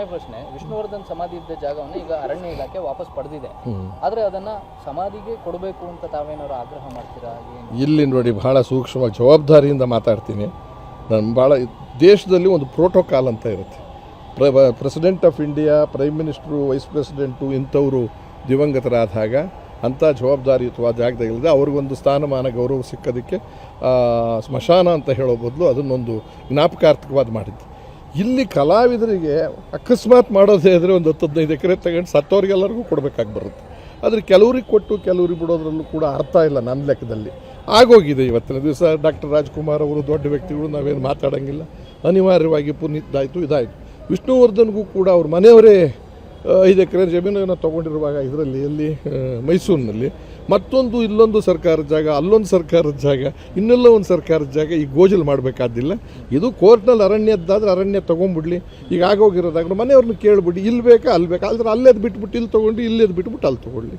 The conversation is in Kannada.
ಪ್ರಶ್ನೆ ವಿಷ್ಣುವರ್ಧನ್ ಸಮಾಧಿ ಇದ್ದ ಜಾಗವನ್ನು ಈಗ ಅರಣ್ಯ ಇಲಾಖೆ ವಾಪಸ್ ಪಡೆದಿದೆ. ಆದರೆ ಅದನ್ನ ಸಮಾಧಿಗೆ ಕೊಡಬೇಕು ಅಂತ ತಾವೇನಾದ್ರು ಆಗ್ರಹ ಮಾಡ್ತೀರಾ? ಇಲ್ಲಿ ನೋಡಿ ಬಹಳ ಸೂಕ್ಷ್ಮವಾಗಿ ಜವಾಬ್ದಾರಿಯಿಂದ ಮಾತಾಡ್ತೀನಿ. ನಾನು ಭಾಳ ದೇಶದಲ್ಲಿ ಒಂದು ಪ್ರೋಟೋಕಾಲ್ ಅಂತ ಇರುತ್ತೆ. ಪ್ರ president of India prime minister vice president ಇಂಥವರು ದಿವಂಗತರಾದಾಗ ಅಂಥ ಜವಾಬ್ದಾರಿಯುತವಾದ ಜಾಗದಾಗಿಲ್ಲದೆ ಅವ್ರಿಗೊಂದು ಸ್ಥಾನಮಾನ ಗೌರವ ಸಿಕ್ಕೋದಕ್ಕೆ ಸ್ಮಶಾನ ಅಂತ ಹೇಳೋ ಬದಲು ಅದನ್ನೊಂದು ಜ್ಞಾಪಕಾರ್ಥಕವಾದ ಮಾಡಿದ್ದು. ಇಲ್ಲಿ ಕಲಾವಿದರಿಗೆ ಅಕಸ್ಮಾತ್ ಮಾಡೋದೇ ಆದರೆ ಒಂದು ಹತ್ತು ಹದಿನೈದು ಎಕರೆ ತಗೊಂಡು ಸತ್ತೋರಿಗೆಲ್ಲರಿಗೂ ಕೊಡಬೇಕಾಗಿ ಬರುತ್ತೆ. ಆದರೆ ಕೆಲವ್ರಿಗೆ ಕೊಟ್ಟು ಕೆಲವ್ರಿಗೆ ಬಿಡೋದ್ರಲ್ಲೂ ಕೂಡ ಅರ್ಥ ಇಲ್ಲ ನನ್ನ ಲೆಕ್ಕದಲ್ಲಿ. ಆಗೋಗಿದೆ ಇವತ್ತಿನ ದಿವಸ ಡಾಕ್ಟರ್ ರಾಜ್ಕುಮಾರ್ ಅವರು ದೊಡ್ಡ ವ್ಯಕ್ತಿಗಳು, ನಾವೇನು ಮಾತಾಡೋಂಗಿಲ್ಲ. ಅನಿವಾರ್ಯವಾಗಿ ಪುನೀತ್ ಇದಾಯಿತು. ವಿಷ್ಣುವರ್ಧನ್ಗೂ ಕೂಡ ಅವ್ರ ಮನೆಯವರೇ ಐದು ಎಕರೆ ಜಮೀನನ್ನು ತೊಗೊಂಡಿರುವಾಗ ಇದರಲ್ಲಿ ಎಲ್ಲಿ ಮೈಸೂರಿನಲ್ಲಿ ಮತ್ತೊಂದು ಇಲ್ಲೊಂದು ಸರ್ಕಾರದ ಜಾಗ, ಅಲ್ಲೊಂದು ಸರ್ಕಾರದ ಜಾಗ, ಇನ್ನೆಲ್ಲ ಒಂದು ಸರ್ಕಾರದ ಜಾಗ ಈ ಗೋಜಲ್ ಮಾಡಬೇಕಾದಿಲ್ಲ. ಇದು ಕೋರ್ಟ್ನಲ್ಲಿ ಅರಣ್ಯದ್ದಾದ್ರೆ ಅರಣ್ಯ ತೊಗೊಂಡ್ಬಿಡ್ಲಿ ಈಗ ಆಗೋಗಿರೋದಾಗ ಮನೆಯವ್ರನ್ನ ಕೇಳ್ಬಿಟ್ಟು ಇಲ್ಲಿ ಬೇಕಾ ಅಲ್ಲಿ ಬೇಕಾ ಅಲ್ಲದ್ರೆ ಅಲ್ಲೇದು ಬಿಟ್ಬಿಟ್ಟು, ಇಲ್ಲಿ ತೊಗೊಂಡು ಇಲ್ಲೇದು ಬಿಟ್ಬಿಟ್ಟು ಅಲ್ಲಿ ತೊಗೊಳ್ಳಿ.